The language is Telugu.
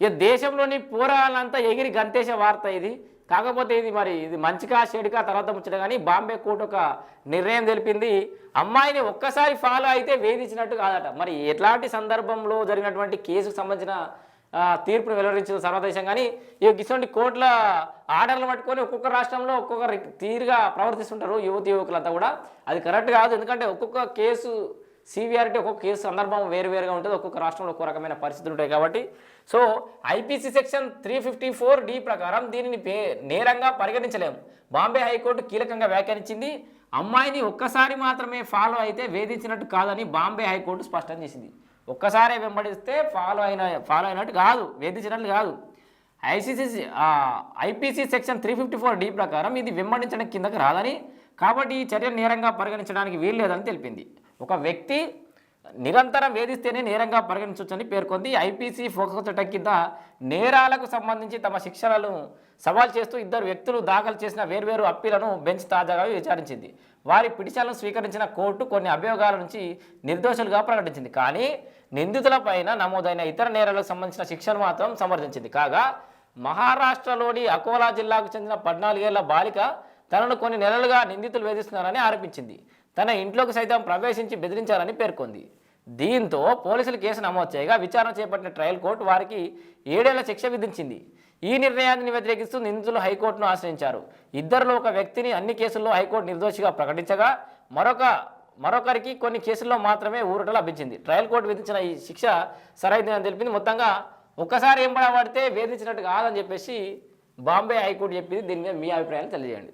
ఇక దేశంలోని పోరాలంతా ఎగిరి గంతేసే వార్త ఇది. కాకపోతే ఇది మరి ఇది మంచిగా చెడుకా తర్వాత ముచ్చట కానీ బాంబే కోర్టు ఒక నిర్ణయం తెలిపింది. అమ్మాయిని ఒక్కసారి ఫాలో అయితే వేధించినట్టు కాదట. మరి ఎట్లాంటి సందర్భంలో జరిగినటువంటి కేసుకు సంబంధించిన తీర్పును వెలువరించిన సర్వదేశం కానీ ఈ ఇటువంటి కోర్టుల ఆర్డర్లు పట్టుకొని ఒక్కొక్క రాష్ట్రంలో ఒక్కొక్క తీరుగా ప్రవర్తిస్తుంటారు యువతి యువకులంతా కూడా. అది కరెక్ట్ కాదు. ఎందుకంటే ఒక్కొక్క కేసు సివిఆరిటీ ఒక్కొక్క కేసు సందర్భం వేరువేరుగా ఉంటుంది. ఒక్కొక్క రాష్ట్రంలో ఒక్కొక్క రకమైన పరిస్థితులు ఉంటాయి కాబట్టి. So IPC section three fifty four D ప్రకారం దీనిని పే నేరంగా పరిగణించలేము బాంబే హైకోర్టు కీలకంగా వ్యాఖ్యానించింది. అమ్మాయిని ఒక్కసారి మాత్రమే ఫాలో అయితే వేధించినట్టు కాదని బాంబే హైకోర్టు స్పష్టం చేసింది. ఒక్కసారే వెంబడిస్తే ఫాలో అయిన ఫాలో అయినట్టు కాదు. వేధించినట్లు కాదు. ICC IPC section three fifty four D ప్రకారం ఇది వెంబడించడం కిందకి రాదని. కాబట్టి ఈ చర్య నేరంగా పరిగణించడానికి వీల్లేదని తెలిపింది. ఒక వ్యక్తి నిరంతరం వేధిస్తేనే నేరంగా పరిగణించవచ్చని పేర్కొంది. ఐపీసీ ఫోకస్ చట్టం కింద నేరాలకు సంబంధించి తమ శిక్షలను సవాల్ చేస్తూ ఇద్దరు వ్యక్తులు దాఖలు చేసిన వేర్వేరు అప్పీలను బెంచ్ తాజాగా విచారించింది. వారి పిటిషన్లను స్వీకరించిన కోర్టు కొన్ని అభియోగాల నుంచి నిర్దోషులుగా ప్రకటించింది. కానీ నిందితులపైన నమోదైన ఇతర నేరాలకు సంబంధించిన శిక్షను మాత్రం సమర్థించింది. కాగా మహారాష్ట్రలోని అకోలా జిల్లాకు చెందిన పద్నాలుగేళ్ళ బాలిక తనను కొన్ని నెలలుగా నిందితులు వేధిస్తున్నారని ఆరోపించింది. తన ఇంట్లోకి సైతం ప్రవేశించి బెదిరించారని పేర్కొంది. దీంతో పోలీసులు కేసు నమోదు చేయగా విచారణ చేపట్టిన ట్రయల్ కోర్టు వారికి ఏడేళ్ళ శిక్ష విధించింది. ఈ నిర్ణయాన్ని వ్యతిరేకిస్తూ నిందితులు హైకోర్టును ఆశ్రయించారు. ఇద్దరిలో ఒక వ్యక్తిని అన్ని కేసుల్లో హైకోర్టు నిర్దోషిగా ప్రకటించగా మరొక మరొకరికి కొన్ని కేసుల్లో మాత్రమే ఊరట లభించింది. ట్రయల్ కోర్టు విధించిన ఈ శిక్ష సరైనదని తెలిపింది. మొత్తంగా ఒక్కసారి ఏం పడబడితే వేధించినట్టు కాదని చెప్పేసి బాంబే హైకోర్టు చెప్పింది. దీని మీద మీ అభిప్రాయాన్ని తెలియజేయండి.